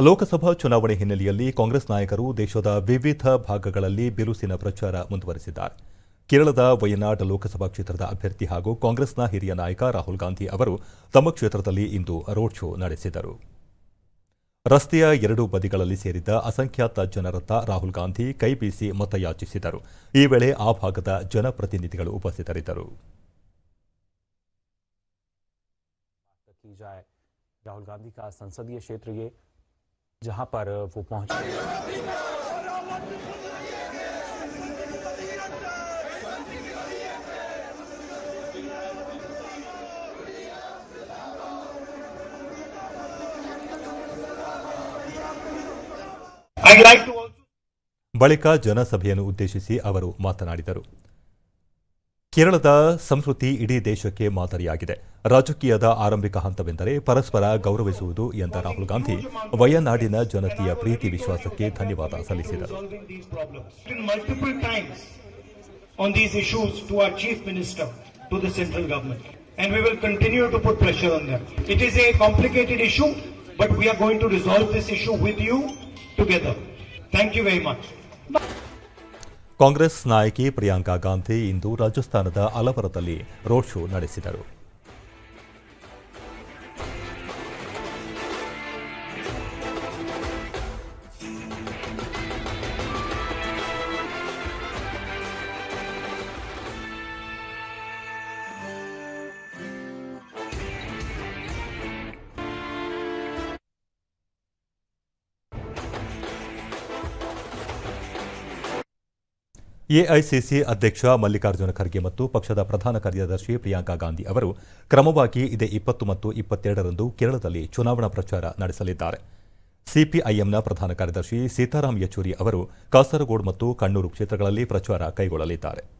ಲೋಕಸಭಾ ಚುನಾವಣೆ ಹಿನ್ನೆಲೆಯಲ್ಲಿ ಕಾಂಗ್ರೆಸ್ ನಾಯಕರು ದೇಶದ ವಿವಿಧ ಭಾಗಗಳಲ್ಲಿ ಬಿರುಸಿನ ಪ್ರಚಾರ ಮುಂದುವರೆಸಿದ್ದಾರೆ. ಕೇರಳದ ವಯನಾಡ್ ಲೋಕಸಭಾ ಕ್ಷೇತ್ರದ ಅಭ್ಯರ್ಥಿ ಹಾಗೂ ಕಾಂಗ್ರೆಸ್ನ ಹಿರಿಯ ನಾಯಕ ರಾಹುಲ್ ಗಾಂಧಿ ಅವರು ತಮ್ಮ ಕ್ಷೇತ್ರದಲ್ಲಿ ಇಂದು ರೋಡ್ ಶೋ ನಡೆಸಿದರು. ರಸ್ತೆಯ ಎರಡು ಬದಿಗಳಲ್ಲಿ ಸೇರಿದ್ದ ಅಸಂಖ್ಯಾತ ಜನರತ್ತ ರಾಹುಲ್ ಗಾಂಧಿ ಕೈಬೀಸಿ ಮತಯಾಚಿಸಿದರು. ಈ ವೇಳೆ ಆ ಭಾಗದ ಜನಪ್ರತಿನಿಧಿಗಳು ಉಪಸ್ಥಿತರಿದ್ದರು. ರಾಹುಲ್ ಗಾಂಧಿ ಸಂಸದೀಯ ಕ್ಷೇತ್ರ जहां पर वो पहुंचे I'd like to also ಬಳಿಕ ಜನಸಭೆಯನ್ನು ಉದ್ದೇಶಿಸಿ ಅವರು ಮಾತನಾಡಿದರು ಕೇರಳದ ಸಂಸ್ಕೃತಿ ಇಡೀ ದೇಶಕ್ಕೆ ಮಾದರಿಯಾಗಿದೆ ರಾಜಕೀಯದ ಆರಂಭಿಕ ಹಂತವೆಂದರೆ ಪರಸ್ಪರ ಗೌರವಿಸುವುದು ಎಂದ ರಾಹುಲ್ ಗಾಂಧಿ ವಯನಾಡಿನ ಜನತೆಯ ಪ್ರೀತಿ ವಿಶ್ವಾಸಕ್ಕೆ ಧನ್ಯವಾದ ಸಲ್ಲಿಸಿದರು. Thank you very much. Congress ನಾಯಕಿ ಪ್ರಿಯಾಂಕಾ ಗಾಂಧಿ ಇಂದು ರಾಜಸ್ಥಾನದ ಅಲವರದಲ್ಲಿ ರೋಡ್ ಶೋ ನಡೆಸಿದರು. ಎಐಸಿಸಿ ಅಧ್ಯಕ್ಷ ಮಲ್ಲಿಕಾರ್ಜುನ ಖರ್ಗೆ ಮತ್ತು ಪಕ್ಷದ ಪ್ರಧಾನ ಕಾರ್ಯದರ್ಶಿ ಪ್ರಿಯಾಂಕಾ ಗಾಂಧಿ ಅವರು ಕ್ರಮವಾಗಿ ಇದೇ ಇಪ್ಪತ್ತು ಮತ್ತು ಇಪ್ಪತ್ತೆರಡರಂದು ಕೇರಳದಲ್ಲಿ ಚುನಾವಣಾ ಪ್ರಚಾರ ನಡೆಸಲಿದ್ದಾರೆ. ಸಿಪಿಐಎಂನ ಪ್ರಧಾನ ಕಾರ್ಯದರ್ಶಿ ಸೀತಾರಾಮ್ ಯೆಚೂರಿ ಅವರು ಕಾಸರಗೋಡು ಮತ್ತು ಕಣ್ಣೂರು ಕ್ಷೇತ್ರಗಳಲ್ಲಿ ಪ್ರಚಾರ ಕೈಗೊಳ್ಳಲಿದ್ದಾರೆ.